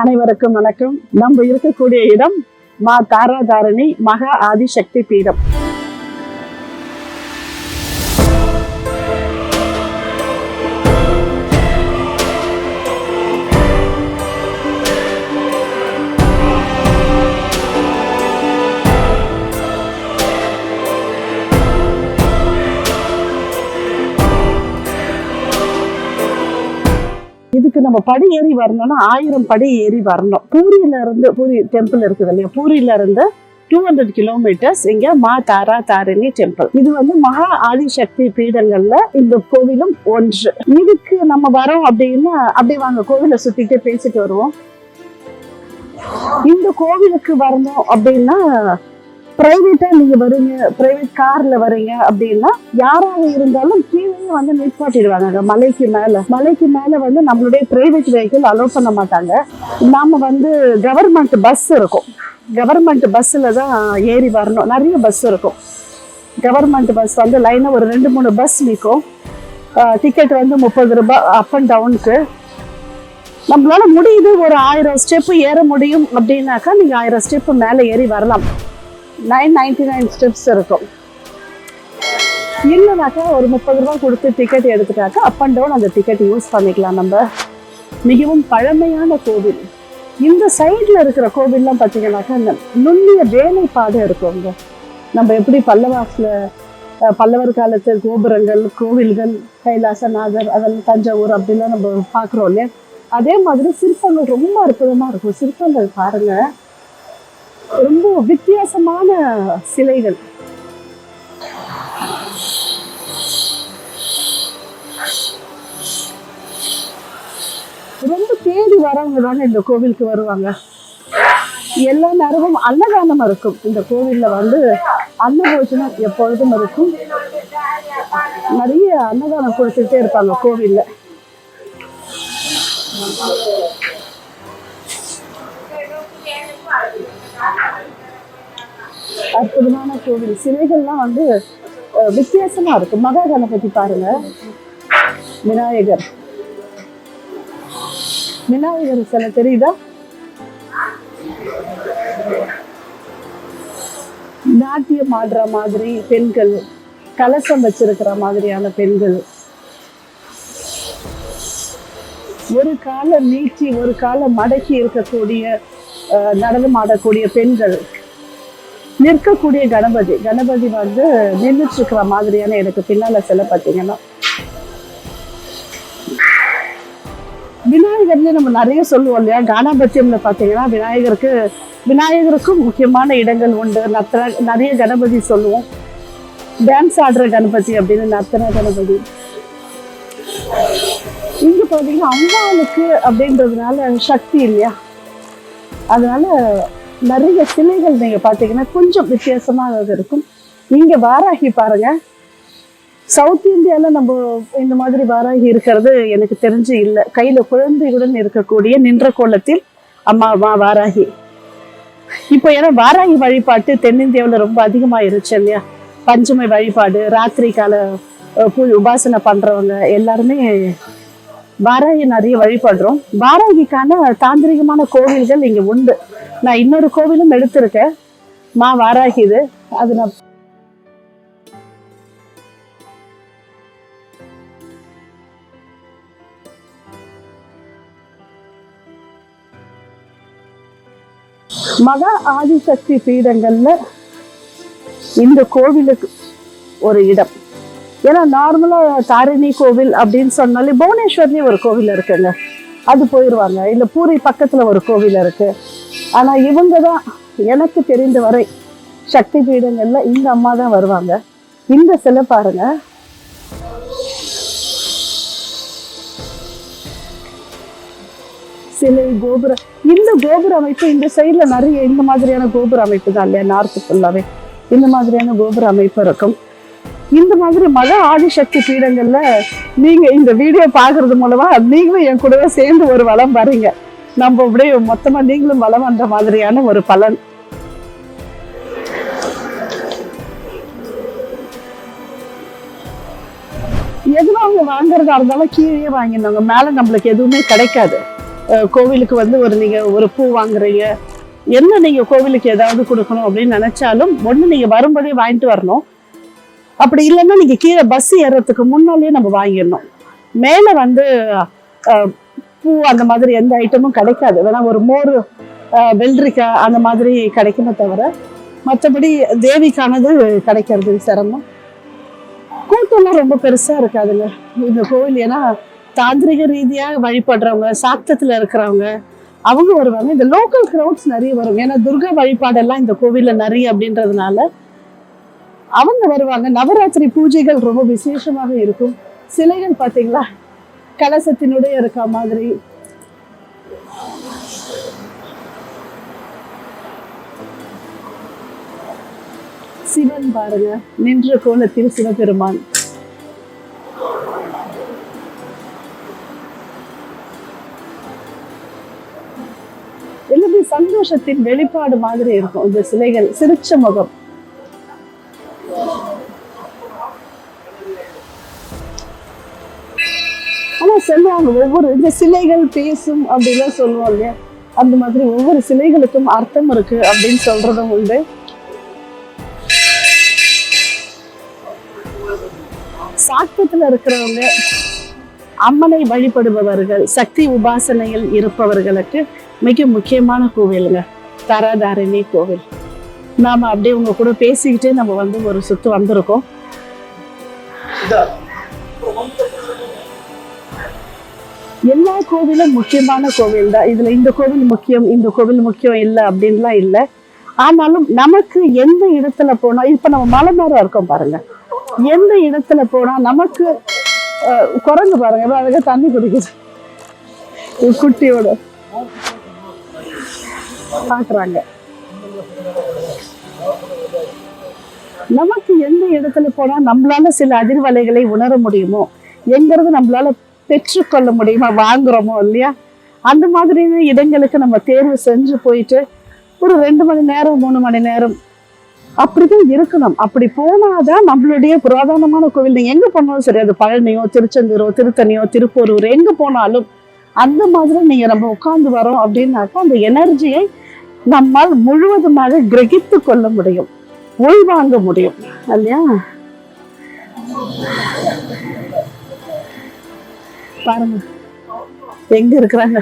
அனைவருக்கும் வணக்கம். நம்ம இருக்கக்கூடிய இடம் மா தாராதாரணி மகா ஆதிசக்தி பீடம். நம்ம படி ஏறி வரணும்னா ஆயிரம் படி ஏறி வரணும். பூரியில இருந்து பூரி டெம்பிள் இருக்குது இல்லையா? பூரியில இருந்து டூ ஹண்ட்ரட் கிலோமீட்டர்ஸ் இங்க மா தாரா தாரிணி டெம்பிள் இது வந்து மகா ஆதிசக்தி பீடங்கள்ல இந்த கோவிலும் ஒன்று. இதுக்கு நம்ம வரோம் அப்படின்னா அப்படியே வாங்க கோவிலை சுத்திட்டு பேசிட்டு வருவோம். இந்த கோவிலுக்கு வரணும் அப்படின்னா பிரைவேட்டா நீங்க வரீங்க பிரைவேட் கார்ல வரீங்க அப்படின்னா யாராக இருந்தாலும் கீழே வந்து நிற்பாட்டிடுவாங்க மலைக்கு மேல. மலைக்கு மேல வந்து நம்மளுடைய பிரைவேட் வெஹிக்கிள் அலோவ் பண்ண மாட்டாங்க. நாம வந்து கவர்மெண்ட் பஸ் இருக்கும். கவர்மெண்ட் பஸ்ஸில் தான் ஏறி வரணும். நிறைய பஸ் இருக்கும். கவர்மெண்ட் பஸ் வந்து லைனாக ஒரு ரெண்டு மூணு பஸ் நிற்கும் டிக்கெட் வந்து முப்பது ரூபாய் அப் அண்ட் டவுனுக்கு நம்மளால முடியுது ஒரு ஆயிரம் ஸ்டெப்பு ஏற முடியும் அப்படின்னாக்கா நீங்கள் ஆயிரம் ஸ்டெப்பு மேலே ஏறி வரலாம். நைன் நைன்டி நைன் ஸ்டெப்ஸ் இருக்கும். இல்லைனாக்கா ஒரு முப்பது ரூபா கொடுத்து டிக்கெட் எடுத்துட்டாக்கா அப் அண்ட் டவுன் அந்த டிக்கெட் யூஸ் பண்ணிக்கலாம் நம்ம. மிகவும் பழமையான கோவில். இந்த சைடில் இருக்கிற கோவில்லாம் பார்த்தீங்கன்னாக்கா இந்த நுண்ணிய வேலைப்பாடு இருக்கும் நம்ம எப்படி பல்லவாசில் பல்லவர் காலத்து கோபுரங்கள் கோவில்கள் கைலாசநாதர் அதெல்லாம் தஞ்சாவூர் அப்படிலாம் நம்ம பார்க்குறோம் இல்லையா? அதே மாதிரி சிற்பங்கள் ரொம்ப அற்புதமாக இருக்கும். சிற்பங்கள் பாருங்க. ரொம்ப வித்தியாசமான சிலைகள். ரொம்ப தேடி வரவங்க தானே இந்த கோவிலுக்கு வருவாங்க. எல்லா நேரமும் அன்னதானம் இருக்கும். இந்த கோவில்ல வந்து அன்னபோஜனம் எப்பொழுதும் இருக்கும். நிறைய அன்னதானம் கொடுத்துட்டே இருப்பாங்க கோவில்ல. அற்புதமான கோவில் சிலைகள்லாம் வந்து வித்தியாசமா இருக்கு. மகா கணபதி பாருங்க. விநாயகர். விநாயகர் சிலை தெரியுதா? நாட்டியம் ஆடுற மாதிரி பெண்கள் கலசம் வச்சிருக்கிற மாதிரியான பெண்கள். ஒரு காலம் நீட்டி ஒரு காலம் மடக்கி இருக்கக்கூடிய நடனமாடக்கூடிய நடனம் ஆடக்கூடிய பெண்கள். நிற்கக்கூடிய கணபதி. கணபதி வந்து நின்றுட்டு இருக்கிற மாதிரியான எனக்கு பின்னால சில பார்த்தீங்கன்னா. விநாயகர்லேயே நம்ம நிறைய சொல்லுவோம் இல்லையா? கானாபத்தியம்ல பார்த்தீங்கன்னா விநாயகருக்கு விநாயகருக்கும் முக்கியமான இடங்கள் உண்டு. நத்தன நிறைய கணபதி சொல்லுவோம். டான்ஸ் ஆடுற கணபதி அப்படின்னு நர்த்தன கணபதி. இங்க பார்த்தீங்கன்னா அம்பாளுக்கு அப்படின்றதுனால சக்தி இல்லையா? அதனால நிறைய சிலைகள் நீங்க பார்த்தீங்கன்னா கொஞ்சம் வித்தியாசமாக இருக்கும். இங்க வாராகி பாருங்க. சவுத் இந்தியால நம்ம இந்த மாதிரி வாராகி இருக்கிறது எனக்கு தெரிஞ்சு இல்லை. கையில குழந்தையுடன் இருக்கக்கூடிய நின்ற கோலத்தில் அம்மா அம்மா வாராகி. இப்போ ஏன்னா வாராகி வழிபாட்டு தென்னிந்தியாவில் ரொம்ப அதிகமாயிருச்சு இல்லையா? பஞ்சமை வழிபாடு ராத்திரி கால உபாசனை பண்றவங்க எல்லாருமே வாராகி நிறைய வழிபடுறோம். வாராகிக்கான தாந்திரிகமான கோவில்கள் இங்க உண்டு. நான் இன்னொரு கோவிலும் எடுத்திருக்கேன். மா வாராகி இது. அது நான் மகா ஆதிசக்தி பீடங்கள்ல இந்த கோவிலுக்கு ஒரு இடம். ஏன்னா நார்மலா தாரிணி கோவில் அப்படின்னு சொன்னாலே புவனேஸ்வர்லயும் ஒரு கோவில் இருக்குங்க அது போயிடுவாங்க இந்த பூரி பக்கத்துல ஒரு கோவில் இருக்கு. ஆனா இவங்க தான் எனக்கு தெரிந்த வரை சக்தி பீடங்களில் இந்த அம்மா தான் வருவாங்க. இந்த சிலை பாருங்க. சிலை கோபுரம். இந்த கோபுர அமைப்பு இந்த சைடுல நிறைய இந்த மாதிரியான கோபுர அமைப்பு தான் இல்லையா? நார்த்து ஃபுல்லாவே இந்த மாதிரியான கோபுர அமைப்பு இருக்கும். இந்த மாதிரி மத ஆதிசக்தி பீடங்கள்ல நீங்க இந்த வீடியோ பாக்குறது மூலமா நீங்களும் என் கூடவே சேர்ந்து ஒரு வளம் வரீங்க. நம்ம அப்படியே மொத்தமா நீங்களும் வளம் வந்த மாதிரியான ஒரு பலன். எதுவும் அவங்க வாங்குறதா இருந்தாலும் கீழே வாங்கினாங்க மேல நம்மளுக்கு எதுவுமே கிடைக்காது. கோவிலுக்கு வந்து ஒரு நீங்க ஒரு பூ வாங்குறீங்க. என்ன நீங்க கோவிலுக்கு ஏதாவது கொடுக்கணும் அப்படின்னு நினைச்சாலும் ஒண்ணு நீங்க வரும்போதே வாங்கிட்டு வரணும். அப்படி இல்லைன்னா நீங்கள் கீழே பஸ் ஏறுறதுக்கு முன்னாலேயே நம்ம வாங்கிடணும். மேலே வந்து பூ அந்த மாதிரி எந்த ஐட்டமும் கிடைக்காது. வேணா ஒரு மோர் வெள்ளரிக்காய் அந்த மாதிரி கிடைக்குமே தவிர மற்றபடி தேவிக்கானது கிடைக்கிறது சிரமம். கூட்டம்லாம் ரொம்ப பெருசாக இருக்காதுங்க. இந்த கோவில் ஏன்னா தாந்திரிக ரீதியாக வழிபடுறவங்க சாத்தத்தில் இருக்கிறவங்க அவங்க வருவாங்க. இந்த லோக்கல் க்ரௌட்ஸ் நிறைய வரும். ஏன்னா துர்கா வழிபாடெல்லாம் இந்த கோவிலில் நிறைய அப்படின்றதுனால அவங்க வருவாங்க. நவராத்திரி பூஜைகள் ரொம்ப விசேஷமாக இருக்கும். சிலைகள் பாத்தீங்களா கலசத்தினுடைய இருக்க மாதிரி. சிவன் பாருங்க. நின்ற கோலத்தில் சிவபெருமான். எல்லாமே சந்தோஷத்தின் வெளிப்பாடு மாதிரி இருக்கும். இந்த சிலைகள் சிரிச்ச முகம். ஆனா சொல்லுவாங்க. ஒவ்வொரு இந்த சிலைகள் பேசும் அப்படிலாம் சொல்லுவோம் இல்லையா? அந்த மாதிரி ஒவ்வொரு சிலைகளுக்கும் அர்த்தம் இருக்கு அப்படின்னு சொல்றதும் உண்டு. சாத்தத்துல இருக்கிறவங்க அம்மனை வழிபடுபவர்கள் சக்தி உபாசனையில் இருப்பவர்களுக்கு மிக முக்கியமான கோவிலுங்க. தரதாரிணி கோவில். நாம அப்படியே உங்க கூட பேசிக்கிட்டே நம்ம வந்து ஒரு சுத்து வந்திருக்கோம். எல்லா கோவிலும் முக்கியமான கோவில் தான் இதுல இந்த கோவில் முக்கியம் இந்த கோவில் முக்கியம் இல்லை அப்படின்லாம் இல்லை. ஆனாலும் நமக்கு எந்த இடத்துல போனா இப்ப நம்ம மலை மேல இருக்கோம் பாருங்க. எந்த இடத்துல போனா நமக்கு குரங்கு பாருங்க. எவ்வளவு தண்ணி குடிக்குது. குட்டியோட. பாக்குறாங்க. நமக்கு எந்த இடத்துல போனா நம்மளால சில அதிர்வலைகளை உணர முடியுமோ எங்கிறது நம்மளால பெற்றுக்கொள்ள முடியுமா? வாங்குறோமோ இல்லையா? அந்த மாதிரியான இடங்களுக்கு நம்ம தேர்வு செஞ்சு போயிட்டு ஒரு ரெண்டு மணி நேரம் மூணு மணி நேரம் அப்படிதான் இருக்கணும். அப்படி போனாதான் நம்மளுடைய புராதனமான கோவில். நீங்க எங்க போனாலும் சரி அது பழனியோ திருச்செந்தூரோ திருத்தணியோ திருப்போரூர் எங்க போனாலும் அந்த மாதிரி நீங்க நம்ம உட்கார்ந்து வரோம் அப்படின்னாக்கா அந்த எனர்ஜியை நம்மால் முழுவதுமாக கிரகித்து கொள்ள முடியும். உள்வாங்க முடியும். இல்லையா? பாருங்க. எங்க இருக்கிறாங்க?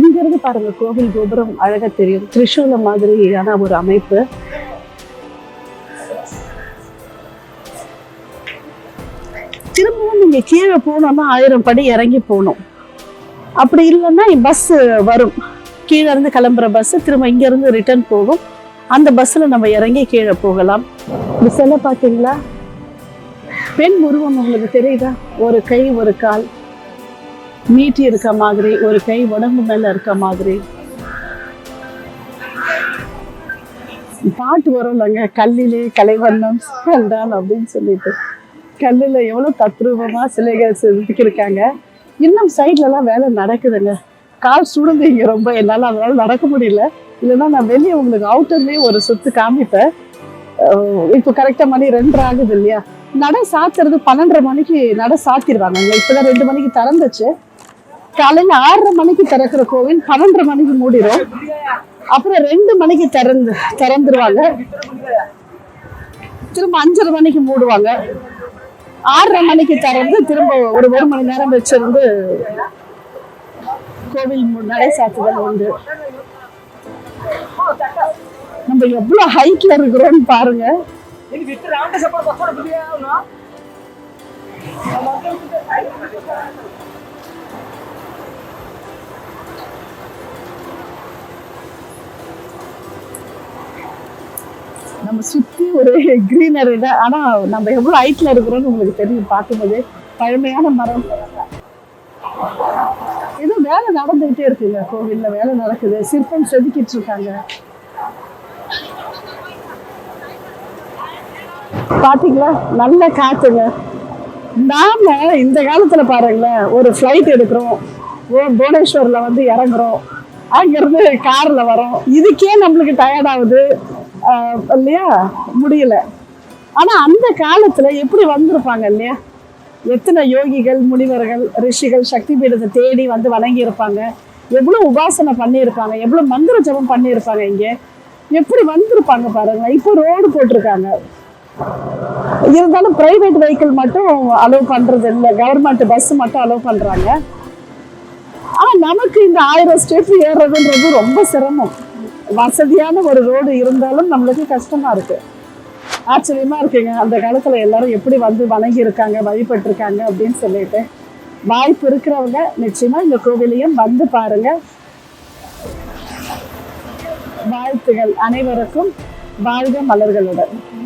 இங்க இருந்து பாருங்க கோவில் கோபுரம் அழகா தெரியும். திரிசூல மாதிரியான ஒரு அமைப்பு. திரும்பவும் நீங்க கீழே போனோம்னா ஆயிரம் படி இறங்கி போகணும். அப்படி இல்லைன்னா பஸ் வரும். கீழே இருந்து கிளம்புற பஸ் திரும்ப இங்க இருந்து ரிட்டர்ன் போகும். அந்த பஸ்ல நம்ம இறங்கி கீழே போகலாம். இந்த சிலை பாத்தீங்களா பெண் உருவம் உங்களுக்கு தெரியுதா? ஒரு கை ஒரு கால். நீட்டி இருக்க மாதிரி ஒரு கை உடம்பு மேல இருக்க மாதிரி. பாட்டு வரும் இல்லைங்க? கல்லிலே கலைவண்ணம் கண்டான் அப்படின்னு சொல்லிட்டு. கல்லுல எவ்வளவு தத்ரூபமா சிலைகள் செதுக்கியிருக்காங்க. இன்னும் சைட்ல எல்லாம் வேலை நடக்குதுங்க. கால் சுடுது இங்கே ரொம்ப. என்னால் அதனால் நடக்க முடியல. இல்லைன்னா நான் வெளியே உங்களுக்கு அவுட்டர்லேயே ஒரு சுத்து காமிப்பேன். இப்போ கரெக்டா மணி ரெண்டரை ஆகுது இல்லையா? நடை சாத்துறது பன்னெண்டரை மணிக்கு நடை சாத்திடுவாங்க. இப்பதான் ரெண்டு மணிக்கு திறந்துச்சு. காலையில ஆறரை மணிக்கு திறக்கிற கோவில் பன்னெண்டரை மணிக்கு மூடிடும் அப்புறம் ரெண்டு மணிக்கு திறந்து திறந்துருவாங்க. திரும்ப அஞ்சரை மணிக்கு மூடுவாங்க. ஆறரை மணிக்கு திறந்து திரும்ப ஒரு ஒரு மணி நேரம் வச்சிருந்து கோவில் நடை சாத்துதல் உண்டு. நம்ம எவ்வளவு ஹைட்ல இருக்கிறோம்னு பாருங்க. நம்ம சுத்தி ஒரு கிரீனரி தான். ஆனா நம்ம எவ்வளவு ஹைட்ல இருக்கிறோம்னு உங்களுக்கு தெரியும். பார்க்கும்போது பழமையான மரம். ஏதோ வேலை நடந்துகிட்டே இருக்குங்க. கோவில்ல வேலை நடக்குது. சிற்பம் செதுக்கிட்டு இருக்காங்க. பாத்தீங்களா? நல்ல காத்துங்க. நாம இந்த காலத்துல பாருங்களேன் ஒரு ஃப்ளைட் எடுக்கிறோம். ஓ புவனேஸ்வர்ல வந்து இறங்குறோம். அங்கிருந்து கார்ல வரோம். இதுக்கே நம்மளுக்கு டயர்ட் ஆகுது. இல்லையா? முடியல. ஆனா அந்த காலத்துல எப்படி வந்திருப்பாங்க இல்லையா? எத்தனை யோகிகள் முனிவர்கள் ரிஷிகள் சக்தி பீடத்தை தேடி வந்து வழங்கியிருப்பாங்க எவ்வளோ உபாசனை பண்ணியிருப்பாங்க? எவ்வளோ மந்திர ஜபம் பண்ணியிருப்பாங்க இங்கே? எப்படி வந்திருப்பாங்க பாருங்க இப்போ ரோடு போட்டிருக்காங்க. இருந்தாலும் பிரைவேட் வெஹிக்கிள் மட்டும் அலோவ் பண்ணுறது இல்லை. கவர்மெண்ட் பஸ் மட்டும் அலோவ் பண்ணுறாங்க ஆனால் நமக்கு இந்த ஆயிரம் ஸ்டெப் ஏறுறதுன்றது ரொம்ப சிரமம். வசதியான ஒரு ரோடு இருந்தாலும் நம்மளுக்கு கஷ்டமாக இருக்குது ஆச்சரியமா இருக்குங்க. அந்த காலத்துல எல்லாரும் எப்படி வந்து வணங்கி இருக்காங்க வழிபட்டு இருக்காங்க அப்படின்னு சொல்லிட்டு. வாய்ப்பு இருக்கிறவங்க நிச்சயமா இந்த கோவிலையும் வந்து பாருங்க. வாழ்த்துகள் அனைவருக்கும் வாழ்க மலர்களுடன்.